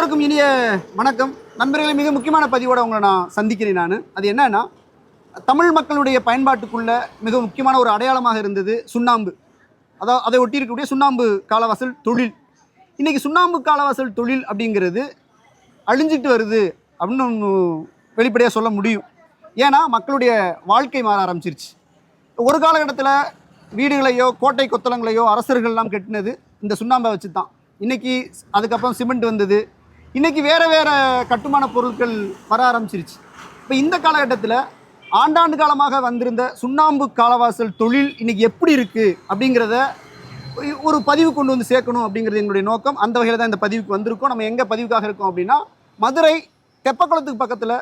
எல்லோருக்கும் இனிய வணக்கம். நண்பர்களே மிக முக்கியமான பதிவோடு உங்களை நான் சந்திக்கிறேன் நான். அது என்னன்னா தமிழ் மக்களுடைய பயன்பாட்டுக்குள்ள மிக முக்கியமான ஒரு அடையாளமாக இருந்தது சுண்ணாம்பு. அதாவது அதை ஒட்டி இருக்கக்கூடிய சுண்ணாம்பு காலவாசல் தொழில். இன்றைக்கி சுண்ணாம்பு காலவாசல் தொழில் அப்படிங்கிறது அழிஞ்சிட்டு வருது அப்படின்னு வெளிப்படையாக சொல்ல முடியும். ஏன்னா மக்களுடைய வாழ்க்கை மாற ஆரம்பிச்சிருச்சு. ஒரு காலகட்டத்தில் வீடுகளையோ கோட்டை கொத்தளங்களையோ அரசர்கள்லாம் கட்டினது இந்த சுண்ணாம்பை வச்சு தான் இன்றைக்கி அதுக்கப்புறம் சிமெண்ட் வந்தது. இன்றைக்கி வேறு வேறு கட்டுமான பொருட்கள் வர ஆரம்பிச்சிருச்சு. இப்போ இந்த காலகட்டத்தில் ஆண்டாண்டு காலமாக வந்திருந்த சுண்ணாம்பு காலவாசல் தொழில் இன்றைக்கி எப்படி இருக்குது அப்படிங்கிறத ஒரு- ஒரு பதிவு கொண்டு வந்து சேர்க்கணும் அப்படிங்கிறது எங்களுடைய நோக்கம். அந்த வகையில் தான் இந்த பதிவுக்கு வந்திருக்கோம். நம்ம எங்கே பதிவுக்காக இருக்கோம் அப்படின்னா மதுரை தெப்பக்குளத்துக்கு பக்கத்தில்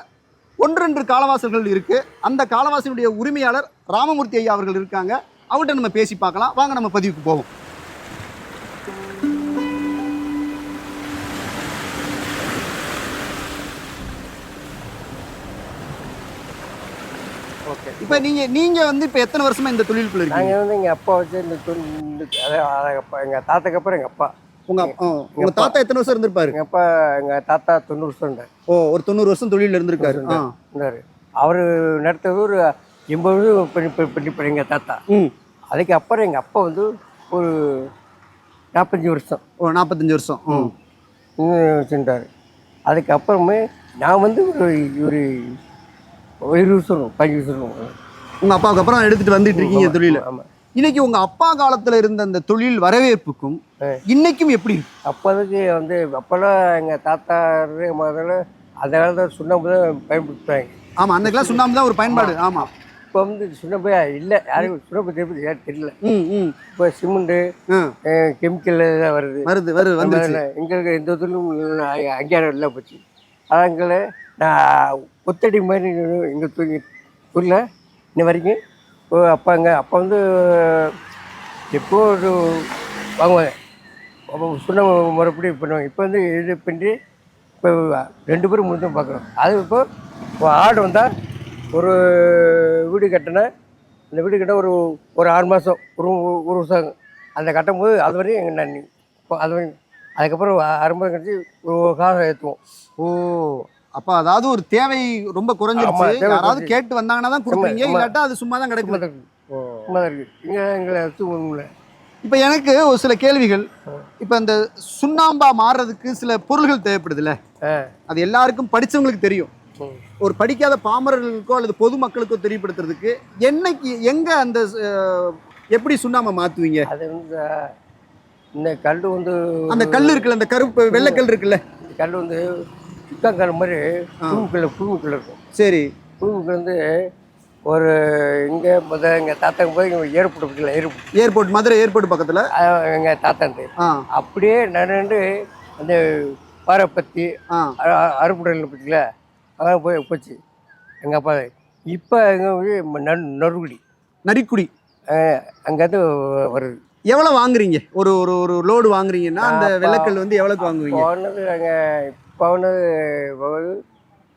ஒன்று ரெண்டு காலவாசல்கள் இருக்குது அந்த காலவாசலுடைய உரிமையாளர் ராமமூர்த்தி ஐயா அவர்கள் இருக்காங்க. அவர்கிட்ட நம்ம பேசி பார்க்கலாம். வாங்க நம்ம பதிவுக்கு போவோம். இப்போ நீங்கள் நீங்கள் வந்து இப்போ எத்தனை வருஷமா இந்த தொழிலுக்குள்ள இருக்கீங்க? நாங்கள் வந்து எங்கள் அப்பா வச்சு இந்த தொழில் அப்பா எங்கள் தாத்தாக்கு அப்புறம் எங்கள் அப்பா. உங்க ஆ, உங்க தாத்தா எத்தனை வருஷம் இருந்திருப்பாரு? எங்கள் அப்பா எங்கள் தாத்தா தொண்ணூறு வருஷம் இருந்தார். ஓ ஒரு தொண்ணூறு வருஷம் தொழிலில் இருந்திருக்காரு. இருந்தார். அவர் நடத்தது ஒரு எண்பது வருஷம் எங்கள் தாத்தா. ம். அதுக்கு அப்புறம் எங்கள் அப்பா வந்து ஒரு நாற்பத்தஞ்சு வருஷம். ஓ நாற்பத்தஞ்சு வருஷம். ம். வச்சுட்டார் அதுக்கப்புறமே நான் வந்து ஒரு ஒரு ஒரு இருபது வருஷம் இருக்கும், பதினஞ்சு வருஷம் இருக்கும். உங்க அப்பாவுக்கு அப்புறம் எடுத்துட்டு வந்துட்டு இருக்கீங்க தொழில. ஆமாம் இன்னைக்கு உங்க அப்பா காலத்துல இருந்த அந்த தொழில் வரவேற்புக்கும் இன்னைக்கும் எப்படி அப்போதைக்கு வந்து அப்போல்லாம் எங்கள் தாத்தா முதல்ல அந்த காலத்தில் சுண்ணாம்பு தான் பயன்படுத்துவாங்க ஆமா அன்னைக்கெல்லாம் சுண்ணாம்பு தான் ஒரு பயன்பாடு. ஆமா. இப்போ வந்து சுண்ணாம்பு இல்லை. யாரும் சுண்ணாம்பு தெரியும்? யாரும் தெரியல. இப்போ சிமெண்ட்டு கெமிக்கல் தான் வருது. வருது வருது வந்துருச்சு. எங்களுக்கு எந்த தொழிலும் அங்கேயாரம் இல்லை போச்சு. அதங்களை நான் ஒத்தடி மாதிரி எங்கள் தூங்கி ஊரில் இன்ன வரைக்கும். அப்பாங்க அப்பா வந்து எப்போ ஒரு வாங்குவாங்க. சொன்ன முறைப்படி பண்ணுவாங்க. இப்போ வந்து இது பண்ணி இப்போ ரெண்டு பேரும் முடிஞ்சும் பார்க்குறோம் அது இப்போ இப்போ ஆடு வந்தால் ஒரு வீடு கட்டினா அந்த வீடு கட்ட ஒரு ஒரு ஆறு மாதம் ஒரு ஒரு வருஷம் அந்த கட்டும் போது அது வரையும் எங்கள் நன்றி இப்போ அது வரையும் அதுக்கப்புறம் ஆறு மாதம் கழிச்சு ஒரு காசம் ஏற்றுவோம் ஓ. அப்ப அதாவது ஒரு தேவை ரொம்ப குறைஞ்சிருச்சு. யாராவது. கேட்டு வந்தாங்கன்னா தான் கொடுப்பீங்க. இல்லாட்டா அது சும்மா தான் கிடைக்கும் சும்மா இங்கே எங்களை இப்போ எனக்கு ஒரு சில கேள்விகள். இப்போ இந்த சுண்ணாம்பா மாறுறதுக்கு சில பொருள்கள் தேவைப்படுதுல்ல? அது எல்லாருக்கும் படிச்சவங்களுக்கு தெரியும். ஒரு படிக்காத பாமரர்களுக்கோ அல்லது பொதுமக்களுக்கோ தெரியப்படுத்துறதுக்கு என்னைக்கு எங்க அந்த எப்படி சுண்ணாம்பை மாத்துவீங்க? அது வந்து இந்த கல் வந்து அந்த கல் இருக்குல்ல அந்த கருப்பு வெள்ளைக்கல் இருக்குல்ல? இந்த கல் வந்து சுத்தங்கல் மாதிரி புழுக்கல் புழுக்கல் இருக்கும். சரி. புழுக்கல் வந்து ஒரு இங்கே முதல் எங்கள் தாத்தாக்கு போய் இங்கே ஏர்போர்ட் பக்கத்தில் ஏர்போர்ட். ஏர்போர்ட் மதுரை ஏர்போர்ட் பக்கத்துல? எங்கள் தாத்தா இருந்து ஆ. அப்படியே நடந்து அந்த பாறைப்பத்தி ஆ. அறுப்புடையில் பற்றில அங்கே போய் போச்சு. எங்கள் அப்பா. இப்போ எங்கள் நறுகுடி நரிக்குடி. அங்கேருந்து வருது. எவ்வளவு வாங்குறீங்க? ஒரு ஒரு ஒரு லோடு வாங்குறீங்கன்னா அந்த வெள்ளைக்கல் வந்து எவ்வளவுக்கு வாங்குவீங்க? போனது பவுனது ஒரு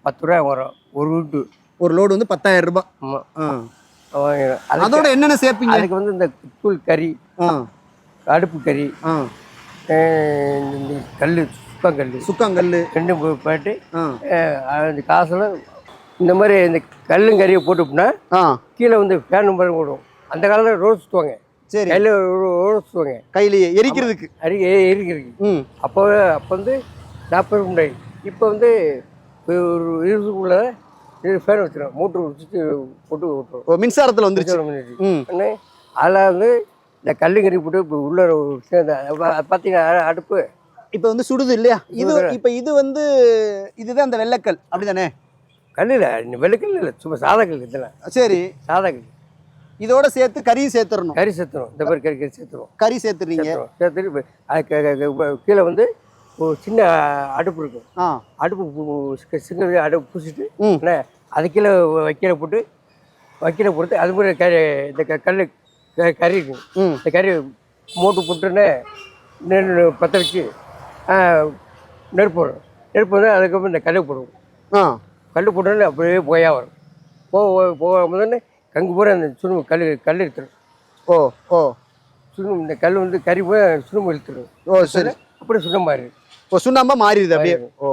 பத்து ரூபா வரும் ஒரு வீட்டு. ஒரு லோடு வந்து பத்தாயிரம் ரூபாய். ஆமாம் அதோட என்னென்ன சேர்ப்பீங்க? அதுக்கு வந்து இந்த தூள் கறி அடுப்பு கறி கல் சுத்தங்கல் சுக்காங்கல் ரெண்டும் போட்டு அந்த காசில் இந்த மாதிரி இந்த கல்லும் கறியை போட்டுப்புனா கீழே வந்து ஃபேன் மாதிரி போடும் அந்த காலத்தில் ரோஸ் சுற்றுவாங்க சரி. கையில் ரோஸ் சுற்றுவாங்க கையிலேயே எரிக்கிறதுக்கு. அரி இருக்கிறது ம். அப்போ அப்போ வந்து நாற்பது முன்னாடி இப்போ வந்து ஒரு இருபதுக்குள்ள ஃபேன் வச்சிடும் மோட்ரு வச்சுட்டு போட்டு விட்டுரும் மின்சாரத்துல வந்துருச்சு. அதில் வந்து இந்த கல்லுங்கறி போட்டு இப்போ உள்ள பார்த்தீங்கன்னா அடுப்பு. இப்போ வந்து சுடுது இல்லையா? இது இப்போ இது வந்து இதுதான் அந்த வெள்ளைக்கல். அப்படிதானே? கல்லில் வெள்ளைக்கல் இல்லை. சும்மா சாதா கல் இதெல்லாம். சரி. சாதா கல் இதோட சேர்த்து கறியும் சேர்த்துடணும் கறி சேர்த்துரும் இந்த மாதிரி கறி கறி சேர்த்துரும் கறி சேர்த்துறீங்க. சேர்த்துட்டு கீழே வந்து சின்ன அடுப்பு இருக்கும். அடுப்பு சின்ன அடுப்பு பூசிட்டு அது கீழே வைக்கல போட்டு வைக்கல போட்டு அது மாதிரி கறி இந்த க- கல் க- கறி இருக்கும். இந்த கறி மூட்டு போட்டுன்னு நெல் பற்ற வச்சு நெருப்பு வரும் நெருப்பு வந்து அதுக்கப்புறம் இந்த கல் போடுவோம். கல் போட்டோன்னே அப்படியே போயா வரும். போக போக முதல்ல கங்கு பூரா அந்த சுண்ணு கல் கல் எடுத்துரும். ஓ ஓ. சுண்ணம் இந்த கல் வந்து கறி போய் சுண்ணம் இழுத்துடும் ஓ சரி. அப்படியே சுண்ணம் மாறி ஓ சுண்ணாம்பா மாறிடுது அப்படியே. ஓ.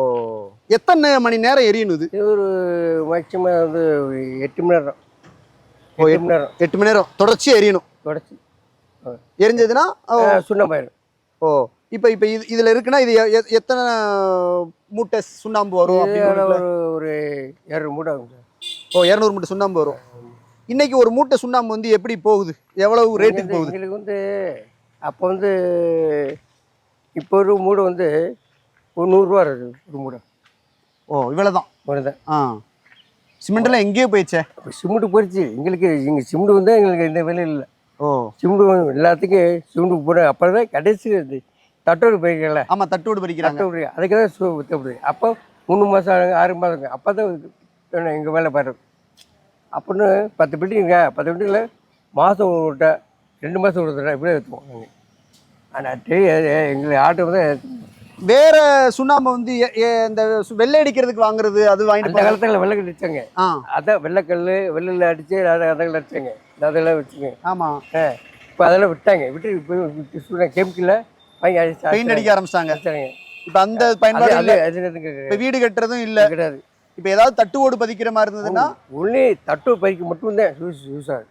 எத்தனை மணி நேரம் எரியணும் இது? ஒரு மேக்சிமம் வந்து எட்டு மணி நேரம். ஓ, எட்டு மணி நேரம். எட்டு மணி நேரம். தொடர்ச்சியா எரியணும். தொடச்சி எரிஞ்சதுன்னா ஓ, சுண்ணமாயிரும் ஓ. இப்போ இப்போ இது இதுல இருக்குன்னா இது எத்தனை மூட்டை சுண்ணாம்பு வரும் அப்படின்னு ஒரு ஒரு இரநூறு மூட்டை ஆகும் ஓ இரநூறு மூட்டை சுண்ணாம்பு வரும். இன்னைக்கு ஒரு மூட்டை சுண்ணாம்பு வந்து எப்படி போகுது? எவ்வளவு ரேட்டுக்கு போகுது? எங்களுக்கு வந்து அப்போ வந்து இப்போ ஒரு மூடை வந்து ஒரு நூறுரூவா இருக்குது ஒரு மூடை ஓ இவ்வளவுதான்? ஒன்று ஆ. சிமெண்ட்லாம் எங்கேயோ போயிடுச்சே? அப்போ சிமெண்ட் போயிடுச்சு எங்களுக்கு இங்கே சிமெண்ட் வந்து எங்களுக்கு இந்த விலை இல்லை. ஓ. சிமெண்ட் எல்லாத்துக்கும் சிமெண்ட் போட அப்போ தான் கடைசி தட்டோடு போயிருக்கல ஆமா தட்டோடு பறிக்கிறாங்க தட்டோடு அதுக்கு தான் சு வித்தப்படுது அப்போ மூணு மாதம் ஆறு மாதம் அப்போ தான் எங்கள் வேலை பாருங்க அப்படின்னு பத்து பில்டிங்க பத்து பில்டிங்கில் மாதம் ஒரு ரெண்டு மாதம் ஒரு தடவை இப்படியே எடுத்துவோம் நாங்கள் ஆனால் எங்களுக்கு ஆட்டோ வந்து வேற சுண்ணாம்பு வந்து இந்த வெள்ளை அடிக்கிறதுக்கு வாங்குறது அது வாங்கிட்டு அந்த. காலத்தில் வெள்ளைக்கல் அடித்தாங்க ஆ. அதான் வெள்ளைக்கல் வெள்ளையில் அடித்து அதை அதெல்லாம் அடித்தாங்க அதெல்லாம் வச்சுங்க. ஆமா. இப்போ அதெல்லாம் விட்டாங்க. விட்டு இப்போ கெமிக்கலில் வாங்கி அடிச்சு பெயிண்ட் அடிக்க ஆரம்பிச்சிட்டாங்க. அடிச்சாங்க. இப்ப அந்த பயன்பாடு வீடு கட்டுறதும் இல்ல. கிடையாது இப்ப ஏதாவது தட்டு ஓடு பதிக்கிற மாதிரி இருந்ததுன்னா? ஒன்லி தட்டு பைக்கு மட்டும்தான் யூஸ் யூஸ் ஆகுது.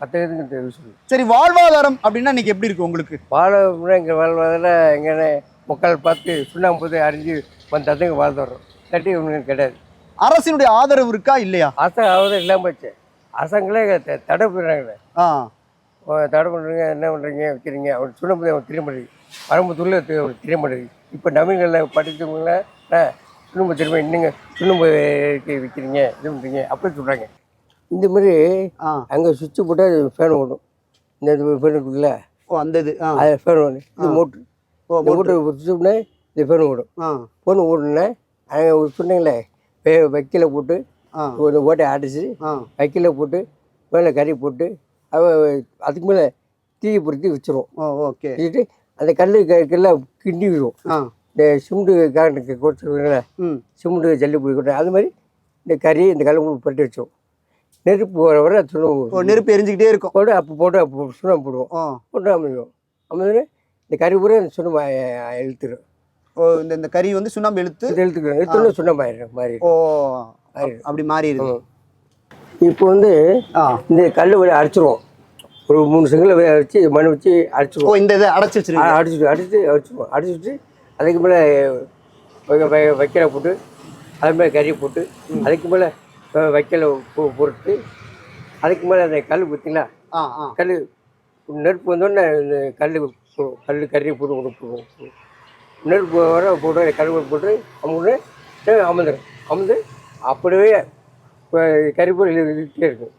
மற்ற எதுக்கு யூஸ் ஆகுது? சரி வாழ்வாதாரம் அப்படின்னா இன்னைக்கு எப்படி இருக்கு உங்களுக்கு? வாழை எங்கள் வாழ்வதில் எங்கே முக்கால் பார்த்து சுண்ணாம்பு அறிஞ்சு வந்து அதுங்க வாழ்ந்து வர்றோம் தட்டி ஒன்றும் கிடையாது. அரசினுடைய ஆதரவு இருக்கா இல்லையா? அரசு ஆவதும் இல்லாமல் போச்சு. அரசாங்களே த- தடை பண்ணுறாங்களே ஆ. தடை பண்ணுறீங்க என்ன பண்ணுறீங்க வைக்கிறீங்க. அவர் சுண்ணாம்பு அவர் தெரிய மாட்டேங்குது. வரம்புத்துள்ள தெரிய மாட்டேங்குது. இப்போ நவீன்களில் படித்தவங்கள சுண்ணாம்பு திரும்ப இன்னுங்க சுண்ணாம்பு வைக்கிறீங்க இது பண்ணுறீங்க அப்படி சொல்கிறாங்க இந்த மாதிரி ஆ. அங்கே சுவிட்சு போட்டால் ஃபேன் ஓடும். இந்த ஃபேன் இருக்குல்ல? ஓ அந்த இது ஆ. அது ஃபேன் ஓடும். இது மோட்ரு சுவிட்ச் பண்ணால் இந்த ஃபேன் ஆ. ஃபோன் ஓடுனா அங்கே சொன்னீங்களே வே வைக்கல போட்டு ஒரு ஓட்டை அடிச்சு வைக்கல போட்டு மேலே கறி போட்டு அதுக்கு மேலே தீயை பொருத்தி வச்சிருவோம் ஓ ஓகே. வச்சுட்டு அந்த கல் கல்லாம் கிண்டி விடுவோம் இந்த சிமெண்ட்டு காரண்ட்டுக்கு கொடுத்துருக்கல ம். சிமெண்ட்டு ஜல்லி பொடி கொட்டை அது மாதிரி இந்த கறி இந்த கல் பட்டு வச்சோம் நெருப்பு போகிற வரை ஓ சுண்ணம் நெருப்பு எரிஞ்சுக்கிட்டே இருக்கும். போட்டு அப்போ போட்டு அப்போ சுண்ணம் போடுவோம். போட்டு அமைவோம் அமைந்து இந்த கறி பூரா இந்த சுண்ணம் இழுத்துரும். ஓ இந்த இந்த கறி வந்து சுண்ணாம்பு இழுத்து? இழுத்துக்கிறோம் இழுத்தோன்னு சுண்ணம் ஆயிடும் மாறி ஓ அப்படி மாறிடுது இப்போ வந்து இந்த கல் வழி அடிச்சிருவோம். ஒரு மூணு செங்கலை வச்சு மண் வச்சு ஓ அடிச்சிருவோம் இந்த இதை அடைச்சு வச்சிருக்கீங்க அடிச்சுட்டு அடிச்சு அடிச்சிருவோம் அடிச்சுட்டு அதுக்கு மேலே வைக்கலை போட்டு அது மேலே கறியை போட்டு அதுக்கு மேலே வைக்கலை போட்டு அதுக்கு மேலே அந்த கல் பார்த்தீங்களா? கல் நெருப்பு வந்தோடனே இந்த கல் கல் கறியை போட்டு கொடுப்போம் நெருப்பு வர போட்டு கல் போட்டு அமுன்னு அமர்ந்துடும் அமர்ந்து அப்படியே கறிப்பூர் இழுத்துட்டே இருக்கும்.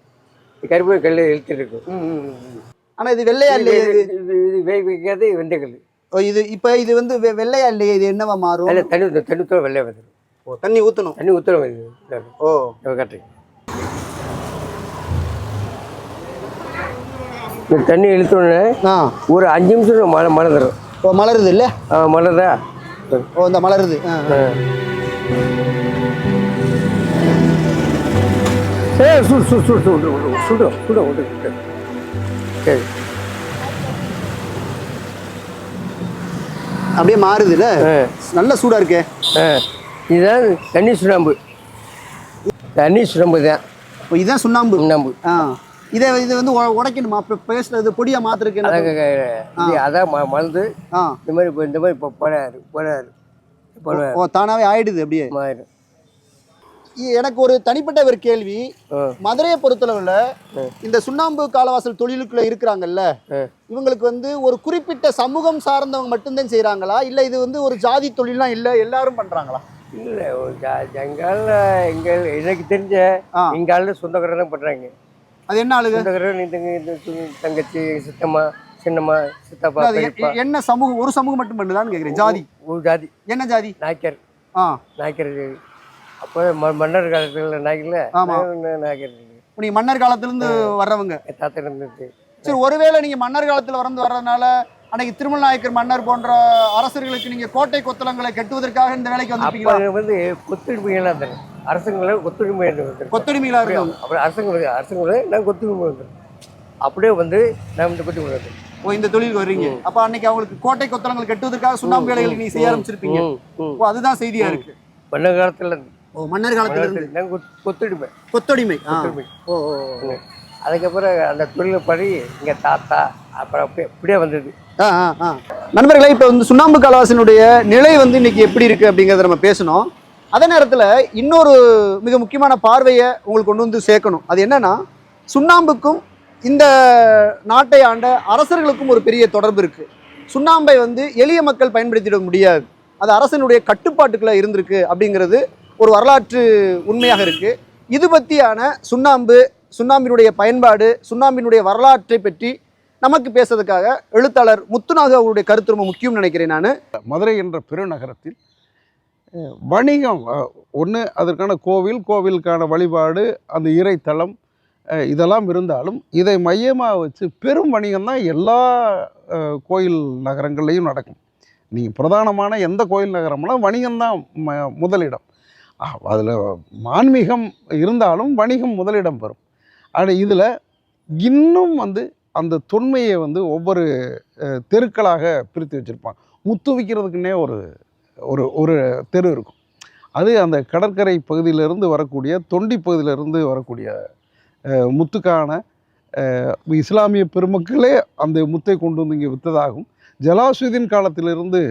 கறிப்பூர் கல் இழுத்துட்டு இருக்கும். ம், ம், ம், ம். ஆனா இது வெள்ளையா இல்லையே இது? இது இது வேக வைக்காது வெந்தய கல் ஓ இது இப்ப இது வந்து வெள்ளையா இல்லையே? இது என்னவா மாறும்? அதில் தண்ணி தண்ணி ஊற்ற வெள்ளையாக வந்துடும் ஓ, தண்ணி ஊத்தணும். தண்ணி ஊற்றுற ஓ. கட்டு இந்த தண்ணி இழுத்தோடனே ஆ ஒரு அஞ்சு நிமிஷம் மழை தரும் ஓ மலருது இல்ல மழைதா ஓ இந்த மலருது ஆ, ஆ. ஏ சுடு சுடு சுடு சுடு சுடு சுடு விட்டு சரி அப்படியே மாறுது இல்ல ஆ நல்ல சூடா இருக்கே ஆ இதுதான் தண்ணி சுண்ணாம்பு தண்ணி சுண்ணாம்பு தான் இதுதான் சுண்ணாம்பு சுண்ணாம்பு ஆ இதை இது வந்து உடைக்கணுமா? இப்போ பேசுறது பொடியா மாத்திருக்கு அதான் மருந்து. இந்த மாதிரி இப்போ இந்த மாதிரி இப்போ போடாரு போடாரு ஓ தானாவே ஆயிடுது அப்படியே? இ- எனக்கு ஒரு தனிப்பட்ட ஒரு கேள்வி. மதுரையை பொறுத்தளவுல இந்த சுண்ணாம்பு காலவாசல் தொழிலுக்குள்ள இருக்கிறாங்கல்ல. இவங்களுக்கு வந்து ஒரு குறிப்பிட்ட சமூகம் சார்ந்தவங்க மட்டும்தான் செய்றாங்களா? இல்ல இது வந்து ஒரு ஜாதி தொழிலாம் இல்ல எல்லாரும் பண்றாங்களா? இல்லை எங்கால எங்கள் எனக்கு தெரிஞ்ச. எங்கால சொந்தக்காரர் தான் பண்ணுறாங்க அது என்ன து- தங்கச்சி சித்தம்மா சின்னம்மா சித்தப்பா என்ன சமூகம் ஒரு சமூகம் மட்டும் பண்ணுதான்னு கேக்குறேன். ஜாதி. ஒரு ஜாதி. என்ன ஜாதி? நாய்க்கர். ஆ. நாய்க்கர். அப்போ மன்னர் காலத்தில் நாய்க்கல. நாய்க்கர் நீங்க மன்னர் காலத்துல இருந்து வர்றவங்க. தாத்தா இருந்துச்சு சரி ஒருவேளை நீங்க மன்னர் காலத்துல வந்து வர்றதுனால அன்னைக்கு திருமல் நாயக்கர் மன்னர் போன்ற அரசர்களுக்கு நீங்க கோட்டை கொத்தளங்களை கட்டுவதற்காக இந்த வேலைக்கு வந்து கொத்துரிமைகள்லாம் தரேன் அரசுங்களை கொத்துரிமை வந்து கொத்தடிமைகளா இருக்கணும். அப்புறம் அரசுங்களுக்கு அரசுங்களை நான் கொத்துரிமை வந்துடும் அப்படியே வந்து நான் இந்த கொத்துரிமை வந்து ஓ இந்த தொழிலுக்கு வர்றீங்க. அப்ப அன்னைக்கு அவங்களுக்கு கோட்டை கொத்தளங்கள் கட்டுவதற்காக சுண்ணாம்பு வேலைகள் நீங்க செய்ய ஆரம்பிச்சிருப்பீங்க. ஓ அதுதான் செய்தியா இருக்கு? பண்ண காலத்துல இருந்து ஓ மன்னர் காலத்துல இருந்து. கொத்துடுப்பேன் கொத்தடிமை. கொத்துடுமை. ஓ ஓ. அதுக்கப்புறம் அந்த தொழிலை படி எங்க தாத்தா அப்புறம் அப்படியே இப்படியே வந்தது. நண்பர்களே இப்போ வந்து சுண்ணாம்பு கலவாசினுடைய நிலை வந்து இன்னைக்கு எப்படி இருக்கு அப்படிங்கிறத நம்ம பேசணும். அதே நேரத்தில் இன்னொரு மிக முக்கியமான பார்வையை உங்களுக்கு கொண்டு வந்து சேர்க்கணும். அது என்னென்னா சுண்ணாம்புக்கும் இந்த நாட்டை ஆண்ட அரசர்களுக்கும் ஒரு பெரிய தொடர்பு இருக்குது சுண்ணாம்பை வந்து எளிய மக்கள் பயன்படுத்திட முடியாது. அது அரசனுடைய கட்டுப்பாட்டுக்குள்ள இருந்திருக்கு அப்படிங்கிறது ஒரு வரலாற்று உண்மையாக இருக்குது இது பற்றியான சுண்ணாம்பு சுண்ணாம்பினுடைய பயன்பாடு சுண்ணாம்பினுடைய வரலாற்றை பற்றி நமக்கு பேசுறதுக்காக எழுத்தாளர் முத்துநாக அவருடைய கருத்து ரொம்ப முக்கியம் நினைக்கிறேன் நான். மதுரை என்ற பெருநகரத்தில் வணிகம் ஒன்று அதற்கான கோவில் கோவிலுக்கான வழிபாடு அந்த இறைத்தலம் இதெல்லாம் இருந்தாலும் இதை மையமாக வச்சு பெரும் வணிகம் தான் எல்லா கோயில் நகரங்கள்லையும் நடக்கும். நீங்கள் பிரதானமான எந்த கோயில் நகரம்னா வணிகம்தான் ம முதலிடம். அதில் ஆன்மீகம் இருந்தாலும் வணிகம் முதலிடம் பெறும். ஆனால் இதில் இன்னும் வந்து அந்த தொன்மையை வந்து ஒவ்வொரு தெருக்களாக பிரித்து வச்சுருப்பாங்க. முத்து விற்கிறதுக்குன்னே ஒரு ஒரு ஒரு தெரு இருக்கும். அது அந்த கடற்கரை பகுதியிலிருந்து வரக்கூடிய தொண்டி பகுதியிலிருந்து வரக்கூடிய முத்துக்கான இஸ்லாமிய பெருமக்களே அந்த முத்தை கொண்டு வந்து இங்கே விற்றதாகவும் ஜலாசுதீன் காலத்திலிருந்து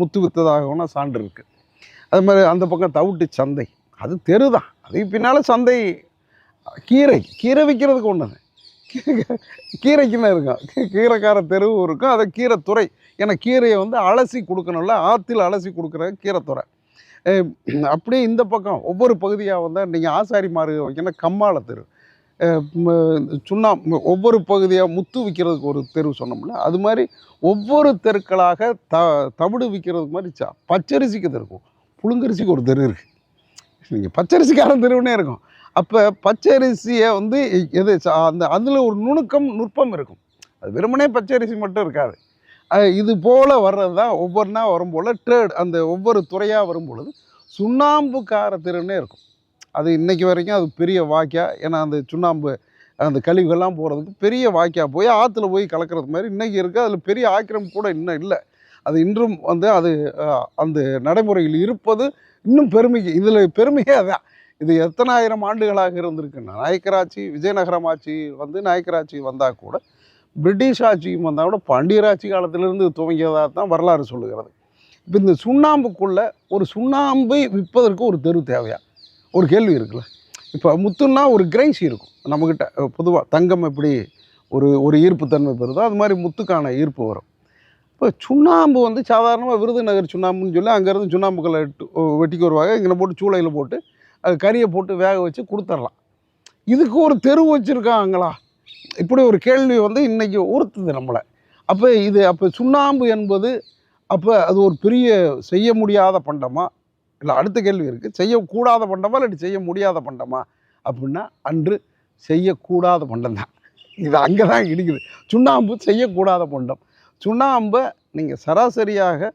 முத்து விற்றதாகவும்னா சான்று இருக்குது அது மாதிரி அந்த பக்கம் தவிட்டு சந்தை. அது தெரு தான் அதுக்கு பின்னால் சந்தை கீரை கீரை விற்கிறதுக்கு ஒன்று கீரைக்குன்னு இருக்கும். கீரைக்கார தெருவும் இருக்கும். அதை கீரை துறை ஏன்னா கீரையை வந்து அலசி கொடுக்கணும்ல ஆற்றில் அலசி கொடுக்குற கீரைத்துறை அப்படியே இந்த பக்கம் ஒவ்வொரு பகுதியாக வந்தால் நீங்கள் ஆசாரி மாறு வைக்கணும் கம்மாள தெரு. சுண்ணா சுண்ணாம் ஒவ்வொரு பகுதியாக முத்து விற்கிறதுக்கு ஒரு தெரு சொன்னோம்ல அது மாதிரி ஒவ்வொரு தெருக்களாக த தவிடு விற்கிறதுக்கு மாதிரி சா பச்சரிசிக்கு தெரு இருக்கும். புழுங்கரிசிக்கு ஒரு தெரு இருக்குது நீங்கள் பச்சரிசிக்காரன் தெருவுனே இருக்கும். அப்போ பச்சரிசியை வந்து எது அந்த அதில் ஒரு நுணுக்கம் நுட்பம் இருக்கும். அது வெறுமனே பச்சரிசி மட்டும் இருக்காது. இது போல் வர்றது தான் ஒவ்வொன்றா வரும்போல் ட்ரேட் அந்த ஒவ்வொரு துறையாக வரும்பொழுது சுண்ணாம்புக்கார திறனே இருக்கும். அது இன்றைக்கி வரைக்கும் அது பெரிய வாக்கியா ஏன்னா அந்த சுண்ணாம்பு அந்த கழிவுகள்லாம் போகிறதுக்கு பெரிய வாய்க்கா போய் ஆற்றுல போய் கலக்கிறது மாதிரி இன்றைக்கி இருக்குது அதில் பெரிய ஆக்கிரமிப்பு கூட இன்னும் இல்லை. அது இன்றும் வந்து அது அந்த நடைமுறையில் இருப்பது இன்னும் பெருமைக்கு இதில் பெருமையே அதான். இது எத்தனாயிரம் ஆண்டுகளாக இருந்திருக்குன்னா நாயக்கராட்சி விஜயநகரம் ஆட்சி வந்து நாயக்கராட்சி வந்தால் கூட பிரிட்டிஷ் ஆட்சியும் வந்தால் கூட பாண்டியராட்சி காலத்திலிருந்து துவங்கியதாக தான் வரலாறு சொல்லுகிறது. இப்போ இந்த சுண்ணாம்புக்குள்ளே ஒரு சுண்ணாம்பை விற்பதற்கு ஒரு தெரு தேவையா? ஒரு கேள்வி இருக்குல்ல. இப்போ முத்துன்னா ஒரு கிரைசி இருக்கும். நம்மக்கிட்ட பொதுவாக தங்கம் எப்படி ஒரு ஒரு ஈர்ப்புத்தன்மை பெறுதோ அது மாதிரி முத்துக்கான ஈர்ப்பு வரும். இப்போ சுண்ணாம்பு வந்து சாதாரணமாக விருதுநகர் சுண்ணாம்புன்னு சொல்லி அங்கேருந்து சுண்ணாம்புக்களை எட்டு- வெட்டிக்கு வருவாங்க. இங்கே போட்டு சூளையில் போட்டு அது கறியை போட்டு வேக வச்சு கொடுத்துர்லாம். இதுக்கு ஒரு தெரு வச்சுருக்காங்களா? இப்படி ஒரு கேள்வி வந்து இன்றைக்கி உறுத்துது நம்மளை. அப்போ இது அப்போ சுண்ணாம்பு என்பது அப்போ அது ஒரு பெரிய செய்ய முடியாத பண்டமா? இல்லை அடுத்த கேள்வி இருக்குது செய்யக்கூடாத பண்டமா? இல்லாட்டி செய்ய முடியாத பண்டமா? அப்படின்னா அன்று செய்யக்கூடாத பண்டம் தான். இது அங்கே தான் இடிக்குது. சுண்ணாம்பு செய்யக்கூடாத பண்டம். சுண்ணாம்பை நீங்கள் சராசரியாக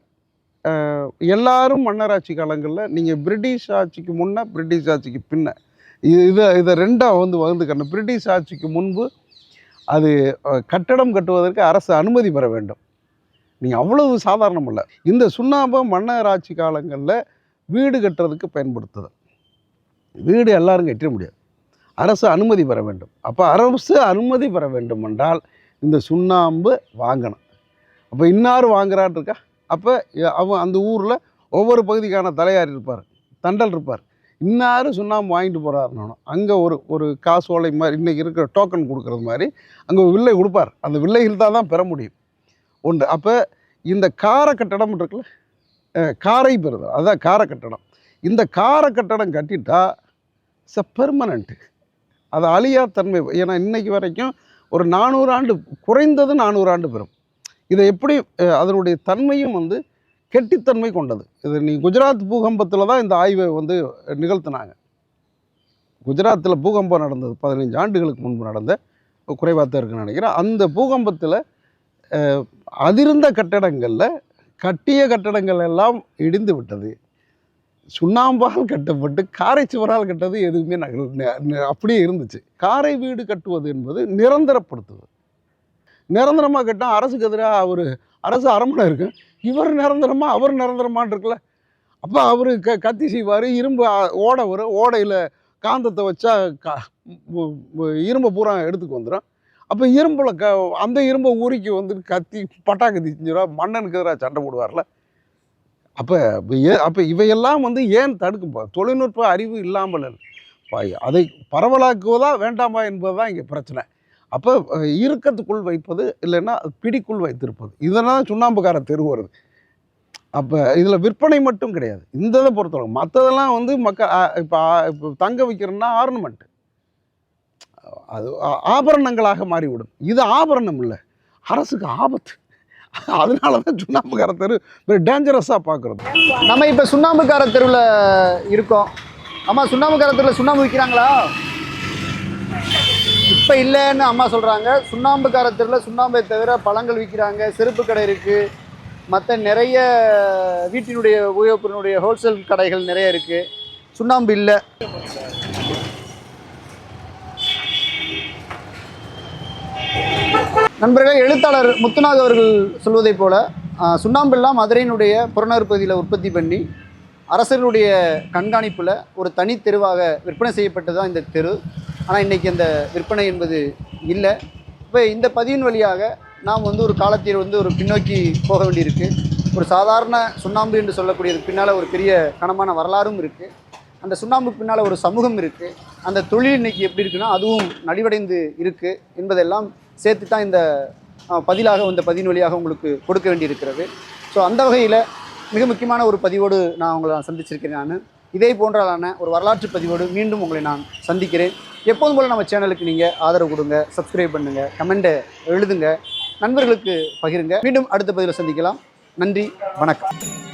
எல்லாரும் மன்னராட்சி காலங்களில் நீங்கள் பிரிட்டிஷ் ஆட்சிக்கு முன்னே பிரிட்டிஷ் ஆட்சிக்கு பின்ன இது இதை இதை ரெண்டாக வந்து வகுந்துக்கணும். பிரிட்டிஷ் ஆட்சிக்கு முன்பு அது கட்டடம் கட்டுவதற்கு அரசு அனுமதி பெற வேண்டும். நீங்கள் அவ்வளவு சாதாரணம் இல்லை. இந்த சுண்ணாம்பை மன்னராட்சி காலங்களில் வீடு கட்டுறதுக்கு பயன்படுத்துதல். வீடு எல்லாரும் கட்டிட முடியாது. அரசு அனுமதி பெற வேண்டும். அப்போ அரசு அனுமதி பெற வேண்டும் என்றால் இந்த சுண்ணாம்பு வாங்கணும். அப்போ இன்னார் வாங்குறான்னு இருக்கா? அப்போ அவன் அந்த ஊரில் ஒவ்வொரு பகுதிக்கான தலையார் இருப்பார் தண்டல் இருப்பார். இன்னாரு சுண்ணாம்பு வாங்கிட்டு போகிறாருன்னு அங்கே ஒரு ஒரு காசோலை மாதிரி இன்றைக்கி இருக்கிற டோக்கன் கொடுக்குறது மாதிரி அங்கே வில்லை கொடுப்பார். அந்த வில்லை இருந்தால் தான் பெற முடியும். ஒன்று அப்போ இந்த கார கட்டடம் இருக்குல்ல காரை பெறுதல் அதுதான் கார கட்டடம் இந்த கார கட்டடம் கட்டிட்டா இட்ஸ் பெர்மனண்ட்டு அது அழியா தன்மை. ஏன்னா இன்னைக்கு வரைக்கும் ஒரு நானூறு ஆண்டு குறைந்தது நானூறு ஆண்டு பெறும். இதை எப்படி அதனுடைய தன்மையும் வந்து கெட்டித்தன்மை கொண்டது. இது நீ குஜராத் பூகம்பத்தில் தான் இந்த ஆய்வை வந்து நிகழ்த்தினாங்க. குஜராத்தில் பூகம்பம் நடந்தது பதினைஞ்சு ஆண்டுகளுக்கு முன்பு நடந்த குறைவாக தான் இருக்குன்னு நினைக்கிறேன். அந்த பூகம்பத்தில் அதிர்ந்த கட்டடங்களில் கட்டிய கட்டடங்கள் எல்லாம் இடிந்து விட்டது. சுண்ணாம்பால் கட்டப்பட்டு காரை சுவரால் கட்டது எதுவுமே நகர் அப்படியே இருந்துச்சு. காரை வீடு கட்டுவது என்பது நிரந்தரப்படுத்துவது. நிரந்தரமாக கட்டால் அரசுக்கு எதிராக ஒரு அரசு அரமனை இருக்குது இவர் நிரந்தரமா அவர் நிரந்தரமான்னு இருக்குல்ல அப்போ அவர் க கத்தி செய்வார் இரும்பு ஓடை வரும் ஓடையில் காந்தத்தை வச்சா கா இரும்பை பூரா எடுத்துக்கு வந்துடும் அப்போ இரும்பில் க அந்த இரும்பை உருக்கி வந்துட்டு கத்தி பட்டாக்கத்தி செஞ்சிடும் மன்னனுக்கு எதிராக சண்டை போடுவார்ல. அப்போ ஏ அப்போ இவையெல்லாம் வந்து ஏன் தடுக்கும்? தொழில்நுட்ப அறிவு இல்லாமல் அதை பரவலாக்குவதா வேண்டாமா என்பது தான் இங்கே பிரச்சனை. அப்போ இறுக்கத்துக்குள் வைப்பது இல்லைன்னா பிடிக்குள் வைத்திருப்பது. இதெல்லாம் சுண்ணாம்புக்கார தெரு வருது. அப்போ இதில் விற்பனை மட்டும் கிடையாது. இந்த இதை பொறுத்தவரை மற்றதெல்லாம் வந்து மக்க இப்போ இப்போ தங்க வைக்கிறோன்னா ஆர்னமெண்ட் அது ஆபரணங்களாக மாறிவிடும். இது ஆபரணம் இல்லை. அரசுக்கு ஆபத்து. அதனால தான் சுண்ணாம்புக்கார தெரு டேஞ்சரஸாக பார்க்குறது நம்ம இப்போ சுண்ணாம்புக்கார தெருவில் இருக்கோம். ஆமாம் சுண்ணாம்புக்கார தெருவில் சுண்ணாம்பு விற்கிறாங்களா இப்போ இல்லைன்னு அம்மா சொல்கிறாங்க சுண்ணாம்புக்கார தெருவில் சுண்ணாம்பை தவிர பழங்கள் விற்கிறாங்க. செருப்பு கடை இருக்குது மற்ற நிறைய வீட்டினுடைய உபயோகத்தினுடைய ஹோல்சேல் கடைகள் நிறைய இருக்குது சுண்ணாம்பு இல்லை. நண்பர்களே எழுத்தாளர் முத்துநாத் அவர்கள் சொல்வதைப் போல சுண்ணாம்பெல்லாம் மதுரையினுடைய புறநகர் பகுதியில் உற்பத்தி பண்ணி அரசர்களுடைய கண்காணிப்பில் ஒரு தனி தெருவாக விற்பனை செய்யப்பட்டது தான் இந்த தெரு. ஆனால் இன்றைக்கி அந்த விற்பனை என்பது இல்லை. இப்போ இந்த பதிவின் வழியாக நாம் வந்து ஒரு காலத்தில் வந்து ஒரு பின்னோக்கி போக வேண்டியிருக்கு. ஒரு சாதாரண சுண்ணாம்பு என்று சொல்லக்கூடியது பின்னால் ஒரு பெரிய கனமான வரலாறும் இருக்குது அந்த சுண்ணாம்பு பின்னால் ஒரு சமூகம் இருக்குது அந்த தொழில் இன்னைக்கு எப்படி இருக்குன்னா அதுவும் நலிவடைந்து இருக்குது என்பதெல்லாம் சேர்த்து தான் இந்த பதிலாக இந்த பதிவின் வழியாக உங்களுக்கு கொடுக்க வேண்டியிருக்கிறது. ஸோ அந்த வகையில் மிக முக்கியமான ஒரு பதிவோடு நான் உங்களை நான் சந்திச்சிருக்கிறேன் நான். இதே போன்றாலான ஒரு வரலாற்று பதிவோடு மீண்டும் உங்களை நான் சந்திக்கிறேன். எப்போதும் போல் நம்ம சேனலுக்கு நீங்கள் ஆதரவு கொடுங்க சப்ஸ்கிரைப் பண்ணுங்கள் கமெண்ட்டை எழுதுங்க நண்பர்களுக்கு பகிருங்க. மீண்டும் அடுத்த பதிவில் சந்திக்கலாம். நன்றி வணக்கம்.